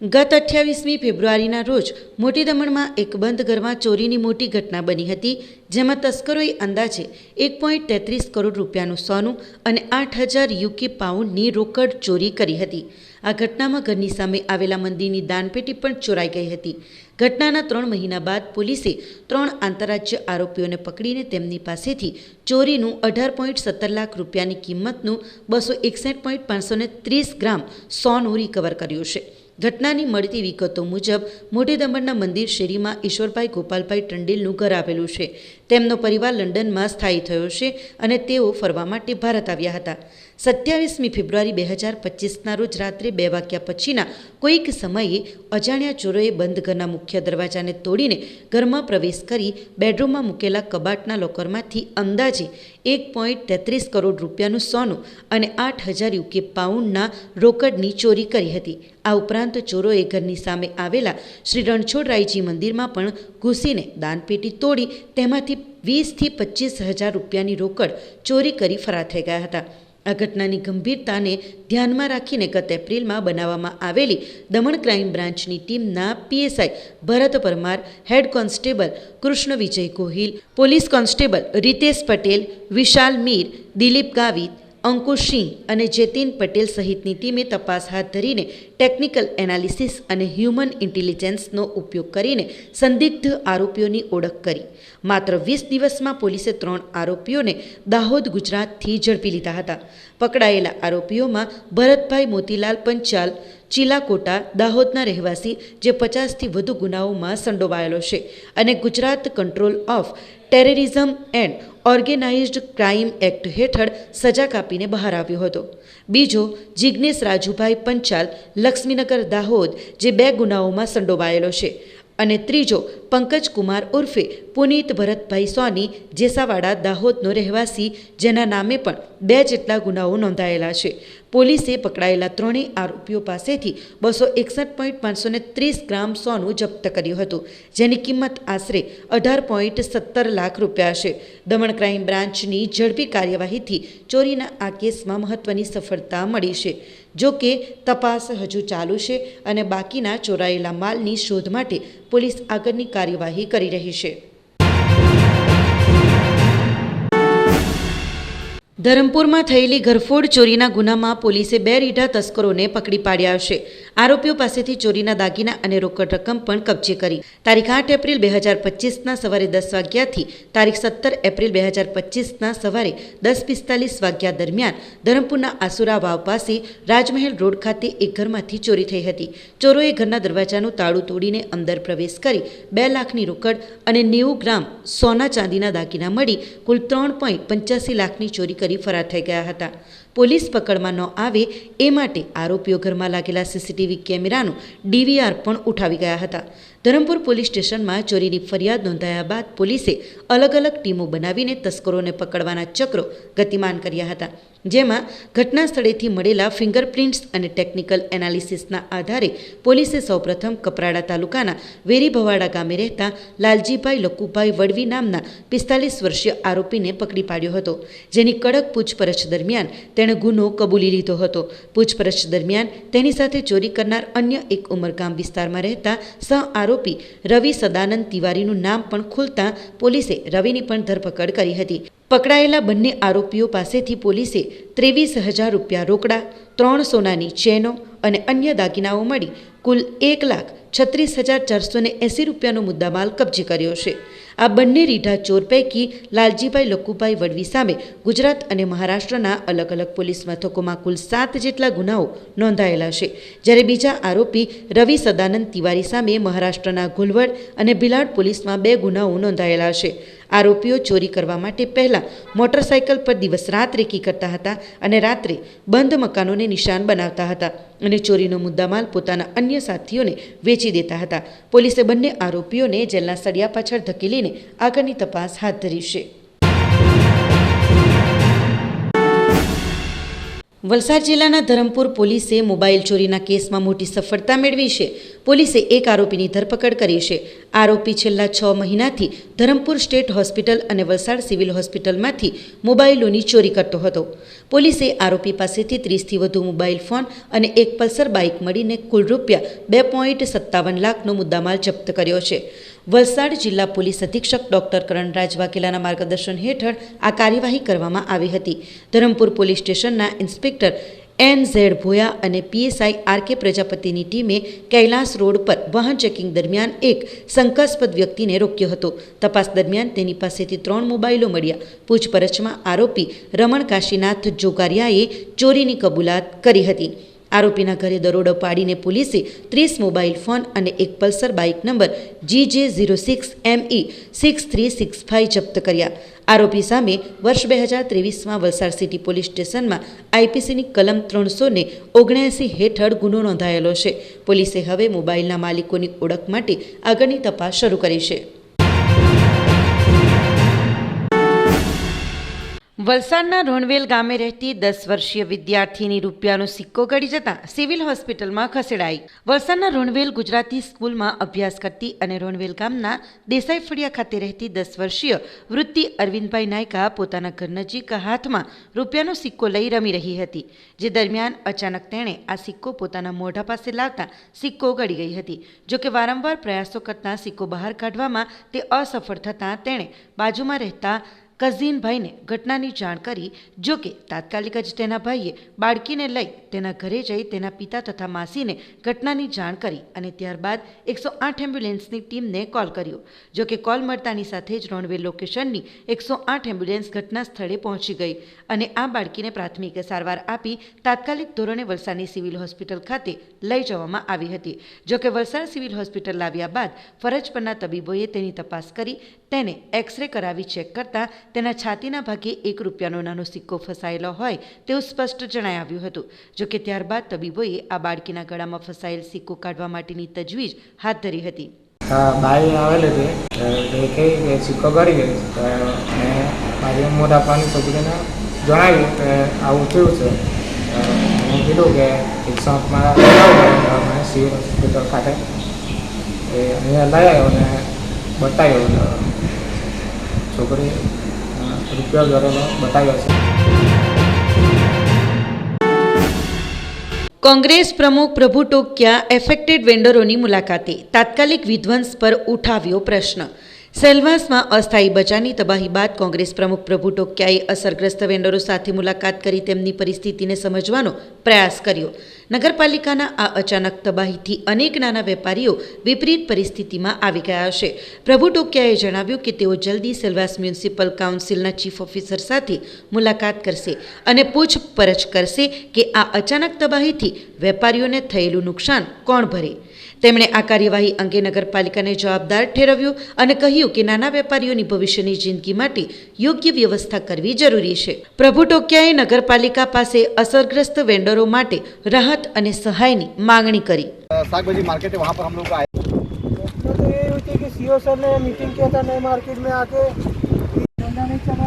ગત અઠ્યાવીસમી ફેબ્રુઆરીના રોજ મોટી દમણમાં એક બંધ ઘરમાં ચોરીની મોટી ઘટના બની હતી, જેમાં તસ્કરોએ અંદાજે એક પોઈન્ટ તેત્રીસ કરોડ રૂપિયાનું સોનું અને આઠ હજાર યુકે પાઉન્ડની રોકડ ચોરી કરી હતી. આ ઘટનામાં ઘરની સામે આવેલા મંદિરની દાનપેટી પણ ચોરાઈ ગઈ હતી. ઘટનાના ત્રણ મહિના બાદ પોલીસે ત્રણ આંતરરાજ્ય આરોપીઓને પકડીને તેમની પાસેથી ચોરીનું અઢાર પોઈન્ટ સત્તર લાખ રૂપિયાની કિંમતનું બસો એકસઠ પોઈન્ટ પાંચસો ત્રીસ ગ્રામ સોનું રિકવર કર્યું છે. ઘટનાની મળતી વિગતો મુજબ મોટી દમણના મંદિર શેરીમાં ઈશ્વરભાઈ ગોપાલભાઈ ટંડેલનું ઘર આવેલું છે. તેમનો પરિવાર લંડનમાં સ્થાયી થયો છે અને તેઓ ફરવા માટે ભારત આવ્યા હતા. સત્યાવીસમી ફેબ્રુઆરી બે હજાર પચીસના રોજ રાત્રે બે વાગ્યા પછીના કોઈક સમયે અજાણ્યા ચોરોએ બંધ ઘરના મુખ્ય દરવાજાને તોડીને ઘરમાં પ્રવેશ કરી બેડરૂમમાં મૂકેલા કબાટના લોકરમાંથી અંદાજે એક પોઈન્ટ તેત્રીસ કરોડ રૂપિયાનું સોનું અને આઠ હજાર યુકે પાઉન્ડના રોકડની ચોરી કરી હતી. આ ઉપરાંત ચોરોએ ઘરની સામે આવેલા શ્રી રણછોડરાયજી મંદિરમાં પણ ઘૂસીને દાનપેટી તોડી તેમાંથી વીસથી પચીસ હજાર રૂપિયાની રોકડ ચોરી કરી ફરાર થઈ ગયા હતા. આ ઘટનાની ગંભીરતાને ધ્યાનમાં રાખીને ગત એપ્રિલમાં બનાવવામાં આવેલી દમણ ક્રાઇમ બ્રાન્ચની ટીમના PSI Bharat Parmar, head constable Krishna Vijay Gohil, police constable Ritesh Patel, Vishal Mir, Dilip Gavit Ankush Singh અને જેતિન પટેલ સહિતની ટીમે તપાસ હાથ ધરીને ટેકનિકલ એનાલિસિસ અને હ્યુમન ઇન્ટેલિજન્સનો ઉપયોગ કરીને સંદિગ્ધ આરોપીઓની ઓળખ કરી. માત્ર વીસ દિવસમાં પોલીસે ત્રણ આરોપીઓને દાહોદ, ગુજરાતથી ઝડપી લીધા હતા. પકડાયેલા આરોપીઓમાં ભરતભાઈ મોતીલાલ પંચાલ, ચિલાકોટા દાહોદના રહેવાસી, જે પચાસથી વધુ ગુનાઓમાં સંડોવાયેલો છે, અને Gujarat control of terrorism and organised crime act હેઠળ સજા કાપીને બહાર આવ્યો હતો. બીજો જિજ્ઞેશ રાજુભાઈ પંચાલ લક્ષ્મીનગર દાહોદ, જે બે ગુનાઓમાં સંડોવાયેલો છે. અને ત્રીજો પંકજ કુમાર ઉર્ફે પુનીત ભરતભાઈ સોની, જેસાવાડા દાહોદનો રહેવાસી, જેના નામે પણ બે જેટલા ગુનાઓ નોંધાયેલા છે. પોલીસે પકડાયેલા ત્રણેય આરોપીઓ પાસેથી બસો એકસઠ પોઈન્ટ પાંચસો ત્રીસ ગ્રામ સોનું જપ્ત કર્યું હતું, જેની કિંમત આશરે અઢાર પોઈન્ટ સત્તર લાખ રૂપિયા છે. દમણ ક્રાઇમ બ્રાન્ચની ઝડપી કાર્યવાહીથી ચોરીના આ કેસમાં મહત્વની સફળતા મળી છે. જો કે તપાસ હજુ ચાલુ છે અને બાકીના ચોરાયેલા માલની શોધ માટે પોલીસ આગળની કાર્યવાહી કરી રહી છે. ધરમપુરમાં થયેલી ઘરફોડ ચોરીના ગુનામાં પોલીસે બે રીઢા તસ્કરોને પકડી પાડ્યા છે. આરોપીઓ પાસેથી ચોરીના દાગીના અને રોકડ રકમ પણ કબજે કરી. તારીખ આઠ એપ્રિલ બે હજાર પચીસના સવારે દસ વાગ્યાથી તારીખ સત્તર એપ્રિલ બે હજાર પચીસના સવારે દસ પિસ્તાલીસ વાગ્યા દરમિયાન ધરમપુરના આસુરા વાવ પાસે રાજમહેલ રોડ ખાતે એક ઘરમાંથી ચોરી થઈ હતી. ચોરોએ ઘરના દરવાજાનું તાળું તોડીને અંદર પ્રવેશ કરી બે લાખની રોકડ અને નેવું ગ્રામ સોના ચાંદીના દાગીના મળી કુલ ત્રણ પોઈન્ટ પંચ્યાસી લાખની ચોરી કરી ફરાર થઈ ગયા હતા. પોલીસ પકડમાં ન આવે એ માટે આરોપીઓ ઘરમાં લાગેલા સીસીટીવી કેમેરાનું ડીવીઆર પણ ઉઠાવી ગયા હતા. ધરમપુર પોલીસ સ્ટેશનમાં ચોરીની ફરિયાદ નોંધાયા બાદ પોલીસે અલગ અલગ ટીમો બનાવીને તસ્કરોને પકડવાના ચક્રો ગતિમાન કર્યા હતા. જેમાં ઘટના સ્થળેથી મળેલા ફિંગરપ્રિન્ટ્સ અને ટેકનિકલ એનાલિસિસના આધારે પોલીસે સૌપ્રથમ કપરાડા તાલુકાના વેરીભવાડા ગામે રહેતા લાલજીભાઈ લકુભાઈ વડવી નામના પિસ્તાલીસ વર્ષીય આરોપીને પકડી પાડ્યો હતો, જેની કડક પૂછપરછ દરમિયાન તેણે ગુનો કબૂલી લીધો હતો. પૂછપરછ દરમિયાન તેની સાથે ચોરી કરનાર અન્ય એક ઉમરગામ વિસ્તારમાં રહેતા સહ આરોપી રવિ સદાનંદ તિવારીનું નામ પણ ખુલતા પોલીસે રવિની પણ ધરપકડ કરી હતી. પકડાયેલા બંને આરોપીઓ પાસેથી પોલીસે ત્રેવીસ હજાર રૂપિયા રોકડા, ત્રણ સોનાની ચેનો અને અન્ય દાગીનાઓ મળી. કુલ એક લાખ છત્રીસ હજાર ચારસો ને એંસી રૂપિયાનો મુદ્દામાલ કબજે કર્યો છે. આ બંને રીઢા ચોર પૈકી લાલજીભાઈ લખુભાઈ વડવી સામે ગુજરાત અને મહારાષ્ટ્રના અલગ અલગ પોલીસ મથકોમાં કુલ સાત જેટલા ગુનાઓ નોંધાયેલા છે. જ્યારે બીજા આરોપી રવિ સદાનંદ તિવારી સામે મહારાષ્ટ્રના ઘુલવડ અને ભિલાડ પોલીસમાં બે ગુનાઓ નોંધાયેલા છે. આરોપીઓ ચોરી કરવા માટે પહેલાં મોટરસાયકલ પર દિવસ રાત રેકી કરતા હતા અને રાત્રે બંધ મકાનોને નિશાન બનાવતા હતા અને ચોરીનો મુદ્દામાલ પોતાના અન્ય સાથીઓને વેચી દેતા હતા. પોલીસે બંને આરોપીઓને જેલના સળિયા પાછળ ધકેલીને આગળની તપાસ હાથ ધરી છે. વલસાડ જિલ્લાના ધરમપુર પોલીસે મોબાઈલ ચોરીના કેસમાં મોટી સફળતા મેળવી છે. પોલીસે એક આરોપીની ધરપકડ કરી છે. આરોપી છેલ્લા છ મહિનાથી ધરમપુર સ્ટેટ હોસ્પિટલ અને વલસાડ સિવિલ હોસ્પિટલમાંથી મોબાઈલોની ચોરી કરતો હતો. પોલીસે આરોપી પાસેથી ત્રીસથી વધુ મોબાઈલ ફોન અને એક પલ્સર બાઇક મળીને કુલ રૂપિયા બે પોઈન્ટ સત્તાવન લાખનો મુદ્દામાલ જપ્ત કર્યો છે. વલસાડ જિલ્લા પોલીસ અધિક્ષક ડોક્ટર કરણરાજ વાઘેલાના માર્ગદર્શન હેઠળ આ કાર્યવાહી કરવામાં આવી હતી. ધરમપુર પોલીસ સ્ટેશનના ઇન્સ્પેક્ટર એન ઝેડ ભોયા અને પીએસઆઈ આર કે પ્રજાપતિની ટીમે કૈલાસ રોડ પર વાહન ચેકિંગ દરમિયાન એક શંકાસ્પદ વ્યક્તિને રોક્યો હતો. તપાસ દરમિયાન તેની પાસેથી ત્રણ મોબાઈલો મળ્યા. પૂછપરછમાં આરોપી રમણ કાશીનાથ જોગારિયાએ ચોરીની કબૂલાત કરી હતી. આરોપીના ઘરે દરોડો પાડીને પોલીસે ત્રીસ મોબાઈલ ફોન અને એક Pulsar bike number G J zero six M E six three six five જપ્ત કર્યા. આરોપી સામે વર્ષ બે હજાર ત્રેવીસમાં વલસાડ સિટી પોલીસ સ્ટેશનમાં આઈપીસીની કલમ ત્રણસો ને ઓગણ્યાસી હેઠળ ગુનો નોંધાયેલો છે. પોલીસે હવે મોબાઈલના માલિકોની ઓળખ માટે આગળની તપાસ શરૂ કરી છે. વલસાડના રોણવેલ ગામે રહેતી દસ વર્ષીય વિદ્યાર્થીની રૂપિયાનો સિક્કો ગળી જતા સિવિલ હોસ્પિટલમાં ખસેડાઈ. વલસાડના રોણવેલ ગુજરાતી સ્કૂલમાં અભ્યાસ કરતી અને રોણવેલ ગામના દેસાઈ ફળિયા ખાતે રહેતી દસ વર્ષીય વૃત્તિ અરવિંદભાઈ નાયકા પોતાના ઘર નજીક હાથમાં રૂપિયાનો સિક્કો લઈ રમી રહી હતી, જે દરમિયાન અચાનક તેણે આ સિક્કો પોતાના મોઢા પાસે લાવતા સિક્કો ગળી ગઈ હતી. જોકે વારંવાર પ્રયાસો કરતાં સિક્કો બહાર કાઢવામાં તે અસફળ થતાં તેણે બાજુમાં રહેતા કઝિનભાઈને ઘટનાની જાણ કરી, જો કે તાત્કાલિક જ તેના ભાઈએ બાળકીને લઈ તેના ઘરે જઈ તેના પિતા તથા માસીને ઘટનાની જાણ કરી અને ત્યારબાદ એકસો આઠ એમ્બ્યુલન્સની ટીમને કોલ કર્યો. જો કે કોલ મળતાની સાથે જ રોણવે લોકેશનની એકસો આઠ એમ્બ્યુલન્સ ઘટના સ્થળે પહોંચી ગઈ અને આ બાળકીને પ્રાથમિક સારવાર આપી તાત્કાલિક ધોરણે વલસાડની સિવિલ હોસ્પિટલ ખાતે લઈ જવામાં આવી હતી. જો કે વલસાડ સિવિલ હોસ્પિટલ લાવ્યા બાદ ફરજ પરના તબીબોએ તેની તપાસ કરી, તેને એક્સરે કરાવી ચેક કરતાં તેના છાતીના ભાગે એક રૂપિયાનો નાનો સિક્કો ફસાયેલો હોય તેવું સ્પષ્ટ જણાઈ આવ્યું હતું. જો કે ત્યારબાદ તબીબોએ આ બાળકીના ગળામાં ફસાયેલ સિક્કો કાઢવા માટેની તજવીજ હાથ ધરી હતી. બાઈ આવેલી હતી. એ કહી કે સિક્કો કરી ગઈ મારી મોટા પાની છોકરીને જણાવ્યું કે આવું થયું છે. મેં કીધું કે એકસો આઠમાં લઈ મેં સિવિલ હોસ્પિટલ ખાતે. એ અહીંયા લઈ આવ્યો ને બતાવ્યો. છોકરી અ, રૂપિયો બતાવ્યા છે. કોંગ્રેસ પ્રમુખ પ્રભુ ટોકિયા એફેક્ટેડ વેન્ડરોની મુલાકાતે તાત્કાલિક વિધ્વંસ પર ઉઠાવ્યો પ્રશ્ન. સેલવાસમાં અસ્થાયી બચાની તબાહી બાદ કોંગ્રેસ પ્રમુખ પ્રભુ ટોકિયાએ અસરગ્રસ્ત વેન્ડરો સાથે મુલાકાત કરી તેમની પરિસ્થિતિને સમજવાનો પ્રયાસ કર્યો. નગરપાલિકાના આ અચાનક તબાહીથી અનેક નાના વેપારીઓ વિપરીત પરિસ્થિતિમાં આવી ગયા છે. પ્રભુ ટોકિયાએ જણાવ્યું કે તેઓ જલ્દી સેલવાસ મ્યુનિસિપલ કાઉન્સિલના ચીફ ઓફિસર સાથે મુલાકાત કરશે અને પૂછપરછ કરશે કે આ અચાનક તબાહીથી વેપારીઓને થયેલું નુકસાન કોણ ભરે. તેમણે આ કાર્યવાહી અંગે નગરપાલિકાને જવાબદાર ઠેરવ્યું અને કહ્યું કે નાના વેપારીઓની ભવિષ્યની જિંદગી માટે યોગ્ય વ્યવસ્થા કરવી જરૂરી છે પ્રભુ ટોકિયાએ નગરપાલિકા પાસે અસરગ્રસ્ત વેન્ડરો માટે રાહત અને સહાયની માંગણી કરી साग भाजी मार्केट है वहाँ पर हम लोग आए तो तो ये हुई थी कि सीओ सर ने मीटिंग किया था नए मार्केट में आके धंधा नहीं चल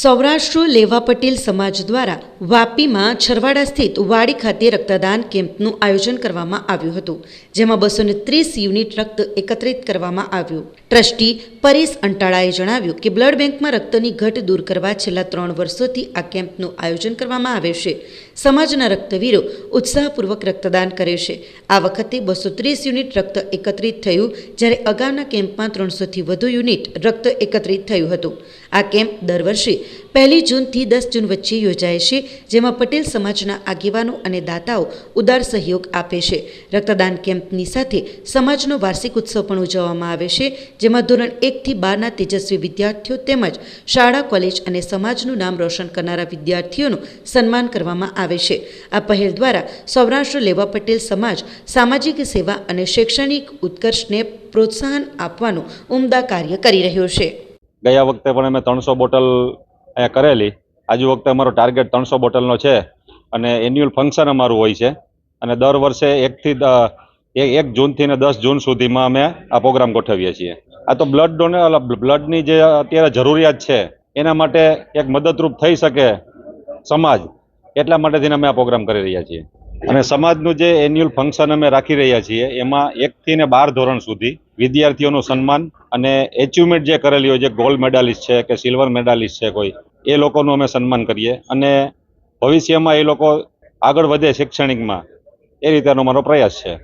સૌરાષ્ટ્ર લેવા પટેલ સમાજ દ્વારા વાપીમાં છરવાડા સ્થિત વાડી ખાતે રક્તદાન કેમ્પનું આયોજન કરવામાં આવ્યું હતું, જેમાં બસો ત્રીસ યુનિટ રક્ત એકત્રિત કરવામાં આવ્યું. ટ્રસ્ટી પરેશ અંટાળાએ જણાવ્યું કે બ્લડ બેંકમાં રક્તની ઘટ દૂર કરવા છેલ્લા ત્રણ વર્ષોથી આ કેમ્પનું આયોજન કરવામાં આવે છે. સમાજના રક્તવીરો ઉત્સાહપૂર્વક રક્તદાન કરે છે. આ વખતે બસો ત્રીસ યુનિટ રક્ત એકત્રિત થયું, જ્યારે અગાઉના કેમ્પમાં ત્રણસોથી વધુ યુનિટ રક્ત એકત્રિત થયું હતું. આ કેમ્પ દર વર્ષે પહેલી જૂનથી દસ જૂન વચ્ચે યોજાય છે, જેમાં પટેલ સમાજના આગેવાનો અને દાતાઓ ઉદાર સહયોગ આપે છે. રક્તદાન કેમ્પની સાથે સમાજનો વાર્ષિક ઉત્સવ પણ ઉજવવામાં આવે છે, જેમાં ધોરણ એકથી બારના તેજસ્વી વિદ્યાર્થીઓ તેમજ શાળા, કોલેજ અને સમાજનું નામ રોશન કરનારા વિદ્યાર્થીઓનું સન્માન કરવામાં આવે છે. આ પહેલ દ્વારા સૌરાષ્ટ્ર લેવા પટેલ સમાજ સામાજિક સેવા અને શૈક્ષણિક ઉત્કર્ષને પ્રોત્સાહન આપવાનું ઉમદા કાર્ય કરી રહ્યો છે. ગયા વખતે પણ અમે ત્રણસો બોટલ અહીંયા કરેલી. આજુ વખતે અમારો ટાર્ગેટ ત્રણસો બોટલનો છે અને એન્યુઅલ ફંક્શન અમારું હોય છે. અને દર વર્ષે એકથી એક જૂનથી ને દસ જૂન સુધીમાં અમે આ પ્રોગ્રામ ગોઠવીએ છીએ. આ તો બ્લડ ડોને બ્લડની જે અત્યારે જરૂરિયાત છે, એના માટે એક મદદરૂપ થઈ શકે સમાજ. એટલા માટેથી અમે આ પ્રોગ્રામ કરી રહ્યા છીએ. અને સમાજનું જે એન્યુઅલ ફંક્શન અમે રાખી રહ્યા છીએ, એમાં એકથી ને બાર ધોરણ સુધી વિદ્યાર્થીઓનું સન્માન અને એચિવમેન્ટ જે કરેલી હોય છે ગોલ્ડ મેડાલિસ્ટ છે કે સિલ્વર મેડાલિસ્ટ છે કોઈ એ લોકોનું અમે સન્માન કરીએ. અને ભવિષ્યમાં એ લોકો આગળ વધે શૈક્ષણિકમાં, એ રીતેનો મારો પ્રયાસ છે.